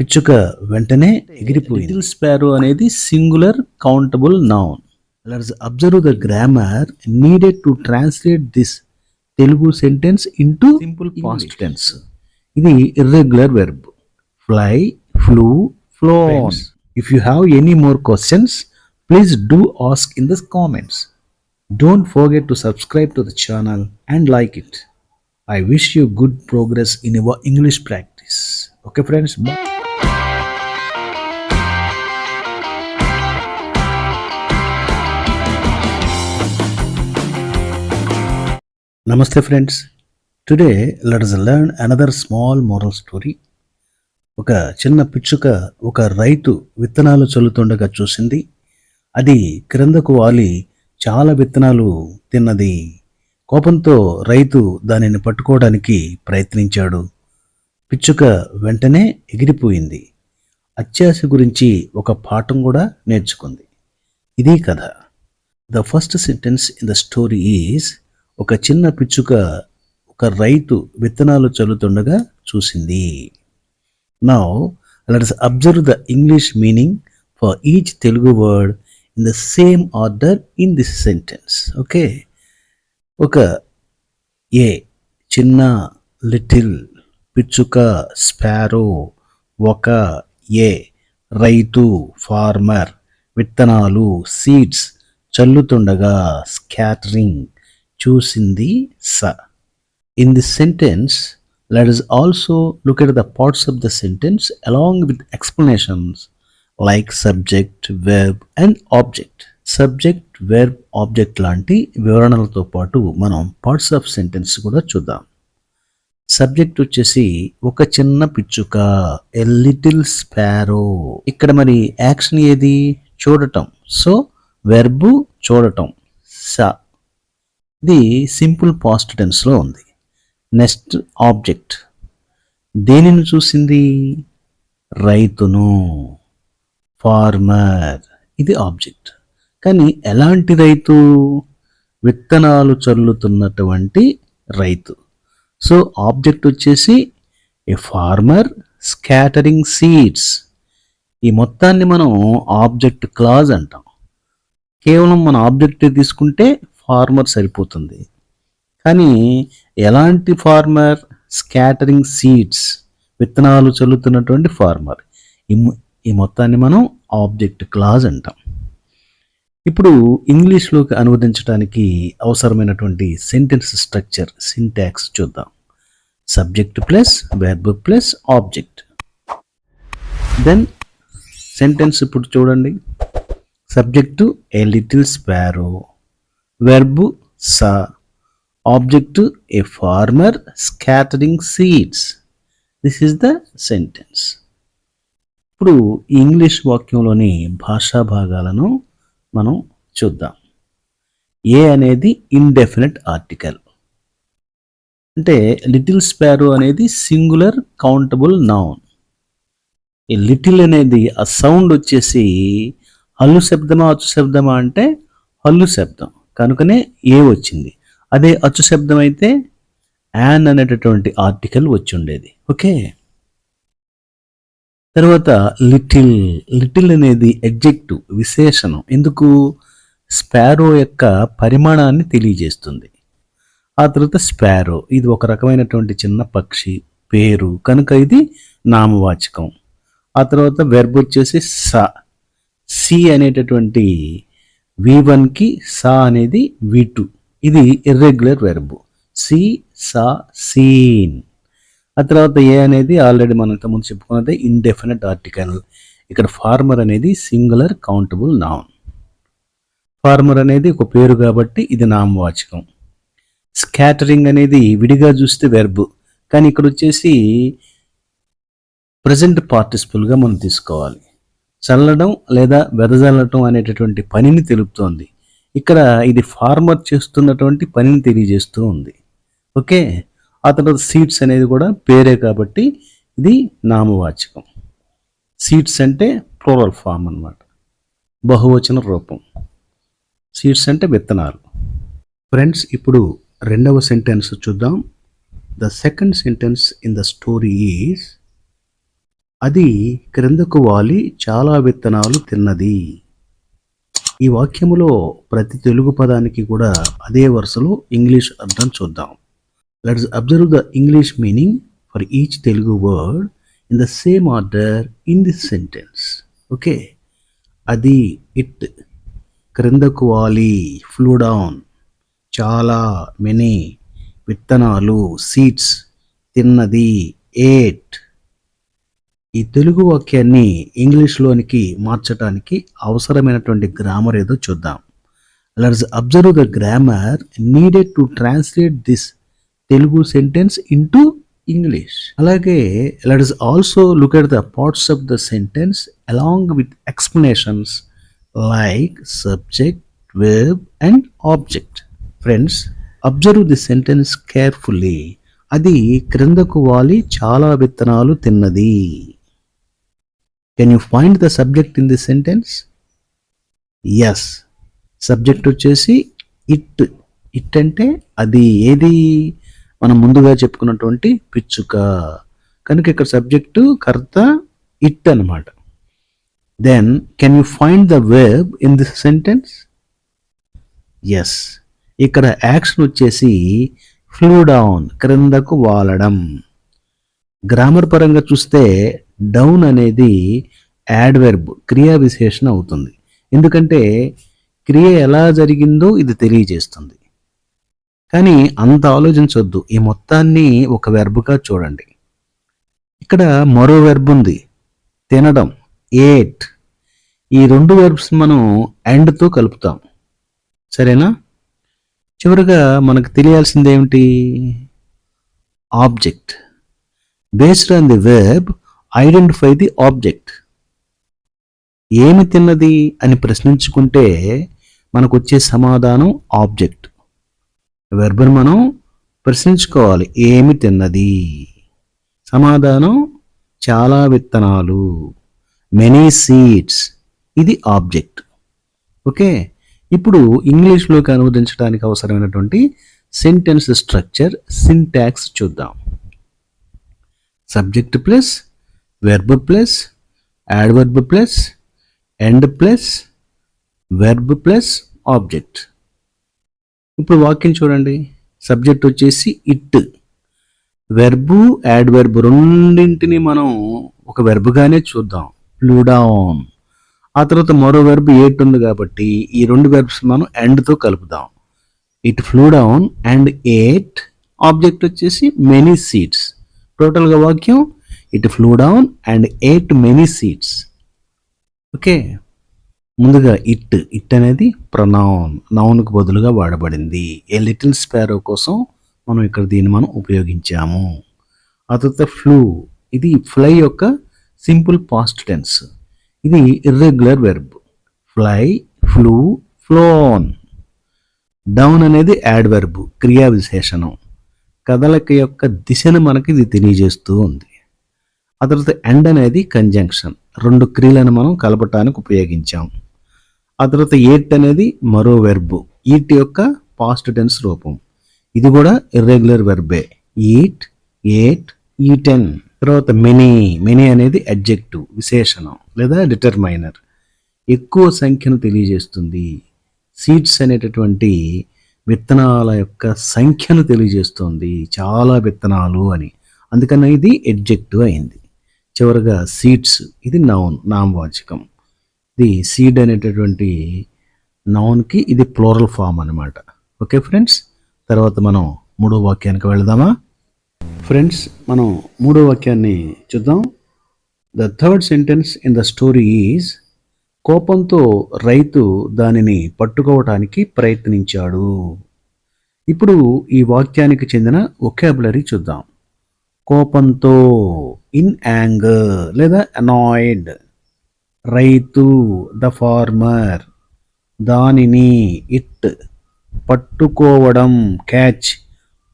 పిచ్చుక వెంటనే ఎగిరిపోయింది. లిటిల్ స్పారో అనేది singular countable noun let's observe the grammar needed to translate this Telugu sentence into simple past tense ఇది irregular verb fly flew flown if you have any more questions please do ask in the comments don't forget to subscribe to the channel and like it I wish you good progress in your English practice. Okay, friends? Bye. Namaste, friends. Today, let us learn another small moral story. ఒక చిన్న పిచ్చుక ఒక రైతు విత్తనాలు చల్లుతుండగా చూసింది. అది క్రిందకు వాలి చాలా విత్తనాలు తిన్నది. కోపంతో రైతు దానిని పట్టుకోవడానికి ప్రయత్నించాడు. పిచ్చుక వెంటనే ఎగిరిపోయింది. అత్యాశ గురించి ఒక పాఠం కూడా నేర్చుకుంది. ఇది కథ. The first sentence in the story is ఒక చిన్న పిచ్చుక ఒక రైతు విత్తనాలు చల్లుతుండగా చూసింది. Now let's observe the English meaning for each Telugu word in the same order in this sentence okay ఒక ఏ చిన్న లిటిల్ పిచ్చుక స్పారో ఒక ఏ రైతు ఫార్మర్ విత్తనాలు సీడ్స్ చల్లుతుండగా స్కాటరింగ్ చూసింది saw. In the sentence let us also look at the parts of the sentence along with explanations like subject verb and object subject verb object లాంటి వివరణలతో పాటు మనం పార్ట్స్ ఆఫ్ సెంటెన్స్ కూడా చూద్దాం. Subject వచ్చేసి ఒక చిన్న పిచ్చుక ఎ లిటిల్ స్పారో ఇక్కడ మరి యాక్షన్ ఏది? చూడటం. సో వెర్బు చూడటం. స. ఇది సింపుల్ పాస్ట్ టెన్స్లో ఉంది. Next object. దేనిని చూసింది? రైతును. ఫార్మర్. ఇది ఆబ్జెక్ట్. కానీ ఎలాంటి రైతు? విత్తనాలు చల్లుతున్నటువంటి రైతు. సో ఆబ్జెక్ట్ వచ్చేసి ఏ ఫార్మర్ స్కాటరింగ్ సీడ్స్. ఈ మొత్తాన్ని మనం ఆబ్జెక్ట్ క్లాజ్ అంటాం. కేవలం మన ఆబ్జెక్ట్ తీసుకుంటే ఫార్మర్ సరిపోతుంది. కానీ ఎలాంటి ఫార్మర్? Scattering seeds. విత్తనాలు చల్లుతున్నటువంటి ఫార్మర్. ఈ ఈ మొత్తాన్ని మనం ఆబ్జెక్ట్ క్లాజ్ అంటాం. ఇప్పుడు ఇంగ్లీష్లోకి అనువదించడానికి అవసరమైనటువంటి సెంటెన్స్ స్ట్రక్చర్ సింటాక్స్ చూద్దాం. Subject plus verb plus object. Then sentence ఇప్పుడు చూడండి. Subject a little sparrow verb saw object a farmer scattering seeds this is the sentence ఇప్పుడు ఇంగ్లీష్ వాక్యంలోని భాషా భాగాలను మనం చూద్దాం. ఏ అనేది ఇండెఫినెట్ ఆర్టికల్ అంటే లిటిల్ స్పారో అనేది సింగులర్ కౌంటబుల్ నౌన్ ఈ లిటిల్ అనేది ఆ సౌండ్ వచ్చేసి హల్లు శబ్దమా అచ్చు శబ్దమా అంటే హల్లు శబ్దం. కనుకనే ఏ వచ్చింది? అదే అచ్చు శబ్దం అయితే యాన్ అనేటటువంటి ఆర్టికల్ వచ్చి ఉండేది ఓకే? తర్వాత లిటిల్. లిటిల్ అనేది ఎగ్జెక్టివ్ విశేషణం. ఎందుకు? స్పారో యొక్క పరిమాణాన్ని తెలియజేస్తుంది. ఆ తర్వాత స్పారో ఇది ఒక రకమైనటువంటి చిన్న పక్షి పేరు కనుక ఇది నామవాచకం. ఆ తర్వాత వెర్బ్ వచ్చేసి స. సి అనేటటువంటి వి వన్కి సా అనేది వి టూ ఇది irregular verb see saw seen ఆ తర్వాత ఏ అనేది ఆల్రెడీ మనం ఇంతకుముందు చెప్పుకున్నది ఇండెఫినెట్ ఆర్టికల్ ఇక్కడ ఫార్మర్ అనేది సింగులర్ కౌంటబుల్ నామ్ ఫార్మర్ అనేది ఒక పేరు కాబట్టి ఇది నామవాచకం. స్కాటరింగ్ అనేది విడిగా చూస్తే వెర్బ్ కానీ ఇక్కడ వచ్చేసి ప్రజెంట్ పార్టిసిపుల్గా మనం తీసుకోవాలి. చల్లడం లేదా వెదజల్లడం అనేటటువంటి పనిని తెలుపుతోంది. ఇక్కడ ఇది ఫార్మర్ చేస్తున్నటువంటి పనిని తెలియజేస్తూ ఉంది. ఓకే? ఆ తర్వాత సీడ్స్ అనేది కూడా పేరే కాబట్టి ఇది నామవాచకం. సీడ్స్ అంటే ప్రోరల్ ఫామ్ అన్నమాట. బహువచన రూపం. సీడ్స్ అంటే విత్తనాలు. ఫ్రెండ్స్ ఇప్పుడు రెండవ సెంటెన్స్ చూద్దాం. The second sentence in the story is అది క్రిందకు వాలి చాలా విత్తనాలు తిన్నది. ఈ వాక్యములో ప్రతి తెలుగు పదానికి కూడా అదే వరుసలో ఇంగ్లీష్ అర్థం చూద్దాం. Let's observe the English meaning for each Telugu word in the same order in this sentence okay అది ఇట్ క్రిందకు వాలి ఫ్లూడౌన్ చాలా మెనీ విత్తనాలు సీడ్స్ తిన్నది ఏట్ ఈ తెలుగు వాక్యాన్ని ఇంగ్లీష్లోనికి మార్చడానికి అవసరమైనటువంటి గ్రామర్ ఏదో చూద్దాం. Let's observe the grammar needed to translate this Telugu sentence into English అలాగే let's also look at the parts of the sentence along with explanations like subject verb and object friends observe the sentence carefully అది క్రిందకు వాలి చాలా విత్తనాలు తిన్నది. Can you find the subject in the sentence yes subject వచ్చేసి it it అంటే అది ఏది? మనం ముందుగా చెప్పుకున్నటువంటి పిచ్చుక. కనుక ఇక్కడ సబ్జెక్టు కర్త ఇట్ అన్నమాట. Then can you find the verb in this sentence yes ఇక్కడ యాక్షన్ వచ్చేసి ఫ్లూ డౌన్ క్రిందకు వాలడం. గ్రామర్ పరంగా చూస్తే డౌన్ అనేది యాడ్వెర్బ్ క్రియా విశేషణ అవుతుంది. ఎందుకంటే క్రియ ఎలా జరిగిందో ఇది తెలియజేస్తుంది. కానీ అంత ఆలోచించొద్దు. ఈ మొత్తాన్ని ఒక వెర్బ్గా చూడండి. ఇక్కడ మరో వెర్బ్ ఉంది. తినడం ఏట్ ఈ రెండు వెర్బ్స్ మనం ఎండ్తో కలుపుతాం. సరేనా? చివరిగా మనకు తెలియాల్సింది ఏమిటి object based on the verb identify the object. ఏమి తిన్నది అని ప్రశ్నించుకుంటే మనకు వచ్చే సమాధానం ఆబ్జెక్ట్. వెర్బన్ మనం ప్రశ్నించుకోవాలి ఏమి తిన్నది? సమాధానం చాలా విత్తనాలు. మెనీ సీడ్స్ ఇది ఆబ్జెక్ట్. ఓకే? ఇప్పుడు ఇంగ్లీష్లోకి అనువదించడానికి అవసరమైనటువంటి సెంటెన్స్ స్ట్రక్చర్ సింటాక్స్ చూద్దాం. Subject plus verb plus adverb plus and plus verb plus object ఇప్పుడు వాక్యం చూడండి. సబ్జెక్ట్ వచ్చేసి ఇట్ వెర్బు యాడ్వర్బ్ రెండింటిని మనం ఒక వెర్బ్గానే చూద్దాం. ప్లూడాన్ ఆ తర్వాత మరో వెర్బ్ ఎయిట్ ఉంది కాబట్టి ఈ రెండు వెర్బ్స్ మనం ఎండ్తో కలుపుదాం. It flew down and ate object వచ్చేసి మెనీ సీట్స్ టోటల్గా వాక్యం it flew down and ate many seeds okay ముందుగా ఇట్ ఇట్ అనేది ప్రొనౌన్ నౌన్కు బదులుగా వాడబడింది. ఏ లిటిల్ స్పారో కోసం మనం ఇక్కడ దీన్ని మనం ఉపయోగించాము. ఆ తర్వాత ఫ్లూ ఇది ఫ్లై యొక్క సింపుల్ పాస్ట్ టెన్స్ ఇది irregular verb fly flew flown down అనేది యాడ్ వెర్బ్ క్రియా విశేషణం కదలిక యొక్క దిశను మనకి ఇది తెలియజేస్తూ ఉంది. ఆ తర్వాత ఎండ్ అనేది కంజంక్షన్ రెండు క్రియలను మనం కలపటానికి ఉపయోగించాం. ఆ తర్వాత ఏట్ అనేది మరో వెర్బ్ ఈట్ యొక్క పాస్ట్ టెన్స్ రూపం. ఇది కూడా ఇర్రెగ్యులర్ వెర్బే ఈట్ ఏట్ ఈటెన్ తర్వాత మెనీ మెనీ అనేది అడ్జెక్టివ్ విశేషణం లేదా డిటర్మైనర్ ఎక్కువ సంఖ్యను తెలియజేస్తుంది. సీడ్స్ అనేటటువంటి విత్తనాల యొక్క సంఖ్యను తెలియజేస్తుంది. చాలా విత్తనాలు అని. అందుకని ఇది ఎడ్జెక్టివ్ అయింది. చివరగా సీడ్స్ ఇది నౌన్ నామవాచకం. ఇది సీడ్ అనేటటువంటి నౌన్కి ఇది ప్లోరల్ ఫామ్ అనమాట ఓకే ఫ్రెండ్స్ తర్వాత మనం మూడో వాక్యానికి వెళదామా? ఫ్రెండ్స్ మనం మూడో వాక్యాన్ని చూద్దాం. The third sentence in the story is కోపంతో రైతు దానిని పట్టుకోవటానికి ప్రయత్నించాడు. ఇప్పుడు ఈ వాక్యానికి చెందిన ఒకాబులరీ చూద్దాం. కోపంతో ఇన్ యాంగర్ లేదా అనాయిడ్ రైతు ద ఫార్మర్ దానిని ఇట్ పట్టుకోవడం క్యాచ్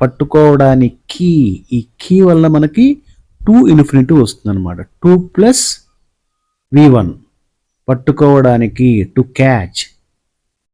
పట్టుకోవడానికి ఈ కీ వల్ల మనకి టూ ఇన్ఫినిటివ్ వస్తుంది అనమాట టూ ప్లస్ వి వన్ పట్టుకోవడానికి టు క్యాచ్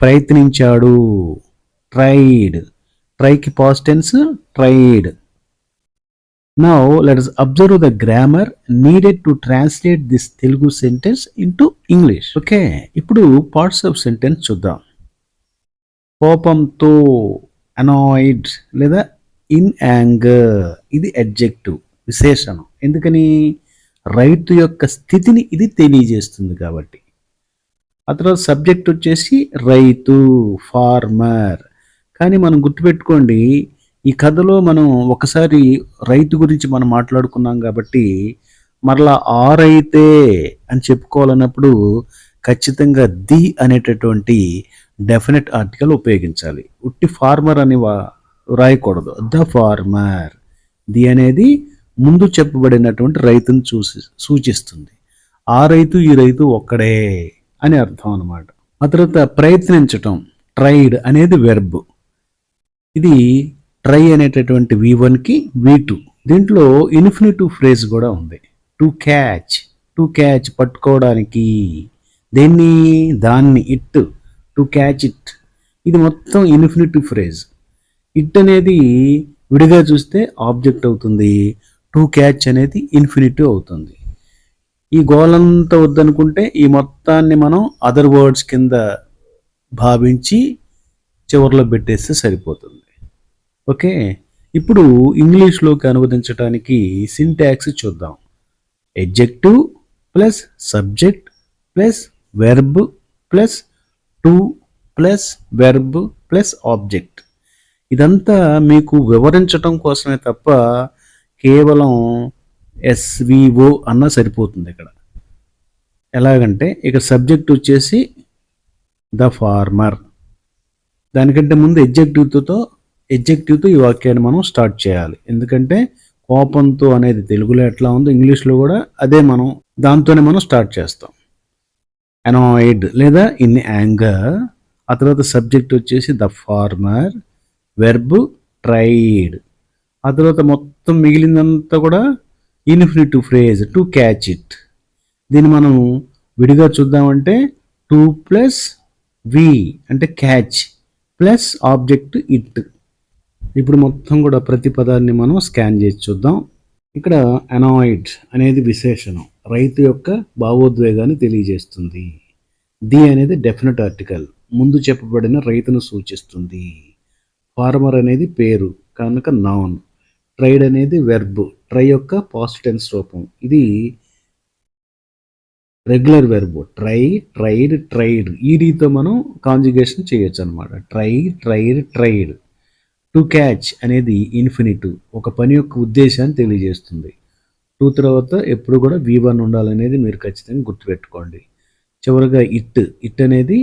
ప్రయత్నించాడు tried ట్రైకి past tense tried Now let us observe the grammar needed to translate this Telugu sentence into English. Okay, ఇప్పుడు parts of sentence చూద్దాం. కోపంతో అనాయిడ్ లేదా in anger ఇది adjective విశేషణం ఎందుకని రైతు యొక్క స్థితిని ఇది తెలియజేస్తుంది కాబట్టి ఆ తర్వాత సబ్జెక్ట్ వచ్చేసి రైతు ఫార్మర్ కానీ మనం గుర్తుపెట్టుకోండి ఈ కథలో మనం ఒకసారి రైతు గురించి మనం మాట్లాడుకున్నాం కాబట్టి మరలా ఆరైతే అని చెప్పుకోవాలన్నప్పుడు ఖచ్చితంగా ది అనేటటువంటి డెఫినెట్ ఆర్టికల్ ఉపయోగించాలి. ఉట్టి ఫార్మర్ అని రాయకూడదు. వ్రాయకూడదు ద ఫార్మర్. ది అనేది ముందు చెప్పబడినటువంటి రైతును చూసి సూచిస్తుంది. ఆ రైతు ఈ రైతు ఒక్కడే అని అర్థం అనమాట ఆ తర్వాత ప్రయత్నించటం ట్రైడ్ అనేది వెర్బ్. ఇది ట్రై అనేటటువంటి వి వన్కి వి టూ దీంట్లో ఇన్ఫినిటివ్ ఫ్రేజ్ కూడా ఉంది. టు క్యాచ్ టు క్యాచ్ పట్టుకోవడానికి. దేన్ని? దాన్ని ఇట్ టు క్యాచ్ ఇట్ ఇది మొత్తం ఇన్ఫినిటివ్ ఫ్రేజ్ ఇట్ అనేది విడిగా చూస్తే ఆబ్జెక్ట్ అవుతుంది. టు క్యాచ్ అనేది ఇన్ఫినిటివ్ అవుతుంది. ఈ గోలంతా వద్దనుకుంటే ఈ మొత్తాన్ని మనం అదర్ వర్డ్స్ కింద భావించి చివరిలో పెట్టేస్తే సరిపోతుంది. ఓకే. ఇప్పుడు ఇంగ్లీష్లోకి అనువదించడానికి సింటాక్స్ చూద్దాం. Adjective plus subject plus verb plus to plus verb plus object ఇదంతా మీకు వివరించటం కోసమే తప్ప కేవలం ఎస్విఓ అన్న సరిపోతుంది ఇక్కడ. ఎలాగంటే ఇక్కడ సబ్జెక్ట్ వచ్చేసి ద ఫార్మర్ దానికంటే ముందు ఎడ్జెక్టివ్తో ఎడ్జెక్టివ్తో ఈ వాక్యాన్ని మనం స్టార్ట్ చేయాలి. ఎందుకంటే కోపంతో అనేది తెలుగులో ఎట్లా ఉందో ఇంగ్లీష్లో కూడా అదే మనం దాంతోనే మనం స్టార్ట్ చేస్తాం. అనాయిడ్ లేదా ఇన్ యాంగర్ ఆ తర్వాత సబ్జెక్ట్ వచ్చేసి ద ఫార్మర్ వెర్బ్ ట్రైడ్ ఆ తర్వాత మొత్తం మిగిలిందంతా కూడా infinitive phrase to catch it దీన్ని మనం విడిగా చూద్దామంటే టూ ప్లస్ వి అంటే క్యాచ్ ప్లస్ ఆబ్జెక్ట్ ఇట్ ఇప్పుడు మొత్తం కూడా ప్రతి పదాన్ని మనం స్కాన్ చేసి చూద్దాం. ఇక్కడ అనాయిడ్ అనేది విశేషణం. రైతు యొక్క భావోద్వేగాన్ని తెలియజేస్తుంది. ది అనేది డెఫినెట్ ఆర్టికల్. ముందు చెప్పబడిన రైతును సూచిస్తుంది. ఫార్మర్ అనేది పేరు కనుక నౌన్. ట్రైడ్ అనేది వెర్బ్. ట్రై యొక్క పాజిటెన్స్ రూపం. ఇది regular verb. Try tried tried. ఈ రీతితో మనం కాంజుగేషన్ చేయొచ్చు అనమాట try tried tried. To catch అనేది ఇన్ఫినిటివ్ ఒక పని యొక్క ఉద్దేశాన్ని తెలియజేస్తుంది. టూ తర్వాత ఎప్పుడు కూడా వి వన్ ఉండాలనేది మీరు ఖచ్చితంగా గుర్తుపెట్టుకోండి. చివరిగా ఇట్ ఇట్ అనేది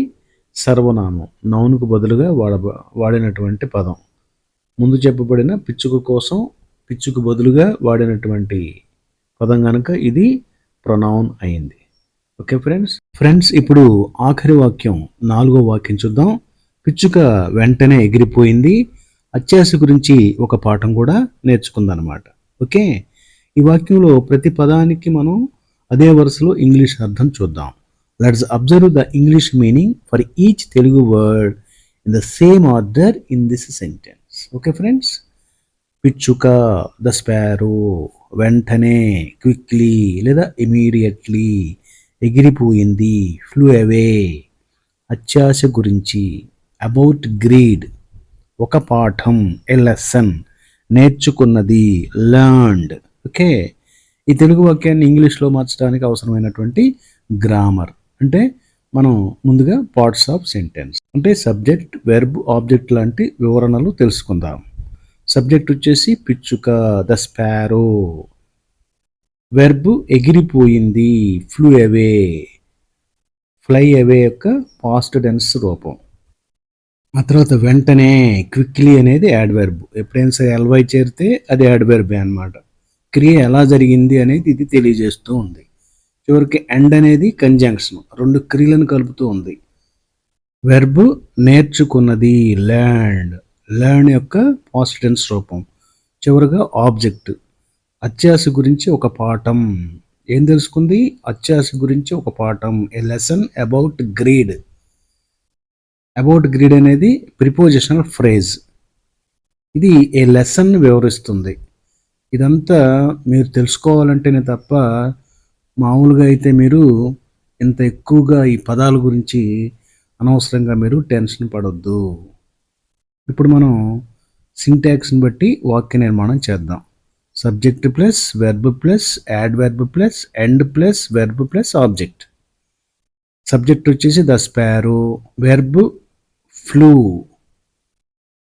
సర్వనామం నౌన్కు బదులుగా వాడ వాడినటువంటి పదం. ముందు చెప్పబడిన పిచ్చుకు కోసం పిచ్చుకు బదులుగా వాడినటువంటి పదం కనుక ఇది ప్రొనౌన్ అయింది. Okay friends? ఫ్రెండ్స్ ఇప్పుడు ఆఖరి వాక్యం నాలుగో వాక్యం చూద్దాం. పిచ్చుక వెంటనే ఎగిరిపోయింది. అత్యాశ గురించి ఒక పాఠం కూడా నేర్చుకుందనమాట ఓకే? ఈ వాక్యంలో ప్రతి పదానికి మనం అదే వరుసలో ఇంగ్లీష్ అర్థం చూద్దాం. Let's observe the English meaning for each Telugu word in the same order in this sentence okay friends పిచ్చుక ద స్పారో వెంటనే క్విక్లీ లేదా ఇమీడియట్లీ ఎగిరిపోయింది ఫ్లూ అవే అత్యాశ గురించి అబౌట్ గ్రీడ్ ఒక పాఠం ఎ లెసన్ నేర్చుకున్నది లర్న్డ్ ఓకే? ఈ తెలుగు వాక్యాన్ని ఇంగ్లీష్లో మార్చడానికి అవసరమైనటువంటి గ్రామర్ అంటే మనం ముందుగా పార్ట్స్ ఆఫ్ సెంటెన్స్ అంటే సబ్జెక్ట్ వెర్బ్ ఆబ్జెక్ట్ లాంటి వివరణలు తెలుసుకుందాం. సబ్జెక్ట్ వచ్చేసి పిచ్చుక ద స్పారో వెర్బ్ ఎగిరిపోయింది ఫ్లూ అవే ఫ్లై అవే యొక్క పాస్ట్ టెన్స్ రూపం. ఆ తర్వాత వెంటనే క్విక్లీ అనేది యాడ్వర్బ్ ఎప్పుడైనా సరే ఎల్వై చేరితే అది యాడ్వర్బే అనమాట క్రియ ఎలా జరిగింది అనేది ఇది తెలియజేస్తూ ఉంది. చివరికి ఎండ్ అనేది కంజంక్షన్ రెండు క్రియలను కలుపుతూ ఉంది. వెర్బ్ నేర్చుకున్నది ల్యాండ్ ల్యాండ్ యొక్క పాసిటెన్స్ రూపం. చివరిగా ఆబ్జెక్ట్ అత్యాస గురించి ఒక పాఠం. ఏం తెలుసుకుంది? అత్యాస గురించి ఒక పాఠం. A lesson about greed about greed అనేది ప్రిపోజిషనల్ ఫ్రేజ్ ఇది ఏ లెసన్ వివరిస్తుంది? ఇదంతా మీరు తెలుసుకోవాలంటేనే తప్ప మామూలుగా అయితే మీరు ఇంత ఎక్కువగా ఈ పదాల గురించి అనవసరంగా మీరు టెన్షన్ పడొద్దు. ఇప్పుడు మనం సింటాక్స్ని బట్టి వాక్య నిర్మాణం చేద్దాం. Subject plus verb plus adverb plus and plus verb plus object subject వచ్చేసి ద స్పారో వెర్బ్ ఫ్లూ.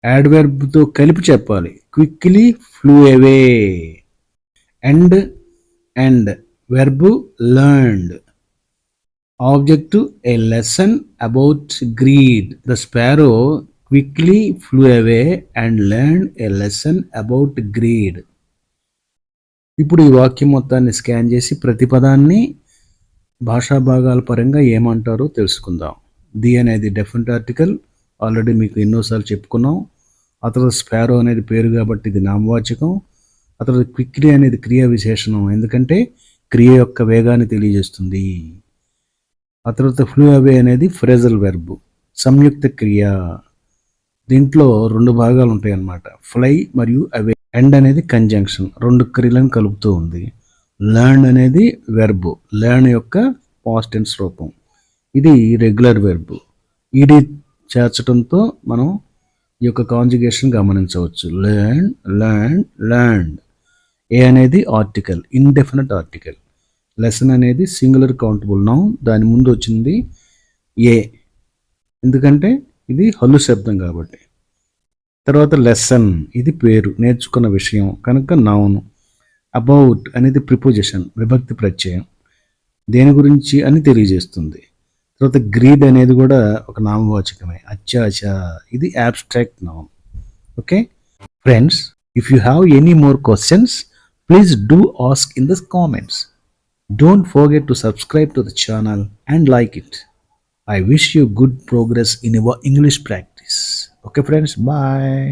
యాడ్ వెర్బ్తో కలిపి చెప్పాలి. Quickly flew away and and verb learned object a lesson about greed the sparrow quickly flew away and learn a lesson about greed ఇప్పుడు ఈ వాక్యం మొత్తాన్ని scan చేసి ప్రతి పదాన్ని భాషా భాగాల పరంగా ఏమంటారో తెలుసుకుందాం. ది అనేది డెఫినెట్ ఆర్టికల్ ఆల్రెడీ మీకు ఎన్నోసార్లు చెప్పుకున్నాం. ఆ తర్వాత స్పారో అనేది పేరు కాబట్టి ఇది నామవాచకం. ఆ తర్వాత క్విక్లీ అనేది క్రియ విశేషణం. ఎందుకంటే క్రియ యొక్క వేగాన్ని తెలియజేస్తుంది. ఆ తర్వాత ఫ్లూ అవే అనేది ఫ్రేజల్ వెర్బ్ సంయుక్త క్రియ. దీంట్లో రెండు భాగాలు ఉంటాయి అన్నమాట ఫ్లై మరియు అవే. ఎండ్ అనేది కంజంక్షన్ రెండు క్రియలను కలుపుతూ ఉంది. లర్న్ అనేది వెర్బ్ లర్న్ యొక్క పాస్ట్ రూపం. ఇది రెగ్యులర్ వెర్బ్. ఈడీ చేర్చడంతో మనం ఈ యొక్క కాంజుగేషన్ గమనించవచ్చు. ల్యాండ్ ల్యాండ్ ల్యాండ్ ఏ అనేది ఆర్టికల్ ఇండెఫినెట్ ఆర్టికల్ లెసన్ అనేది సింగులర్ కౌంటబుల్ నౌన్ దాని ముందు వచ్చింది ఏ ఎందుకంటే ఇది హల్లు శబ్దం కాబట్టి. తర్వాత లెసన్ ఇది పేరు నేర్చుకున్న విషయం కనుక నౌన్ అబౌట్ అనేది ప్రిపోజిషన్ విభక్తి ప్రత్యయం. దేని గురించి అని తెలియజేస్తుంది. తర్వాత గ్రీడ్ అనేది కూడా ఒక నామవాచకమే. అత్యాచ ఇది యాబ్స్ట్రాక్ట్ నామం. Okay friends if you have any more questions please do ask in the comments don't forget to subscribe to the channel and like it I wish you good progress in your English practice okay friends bye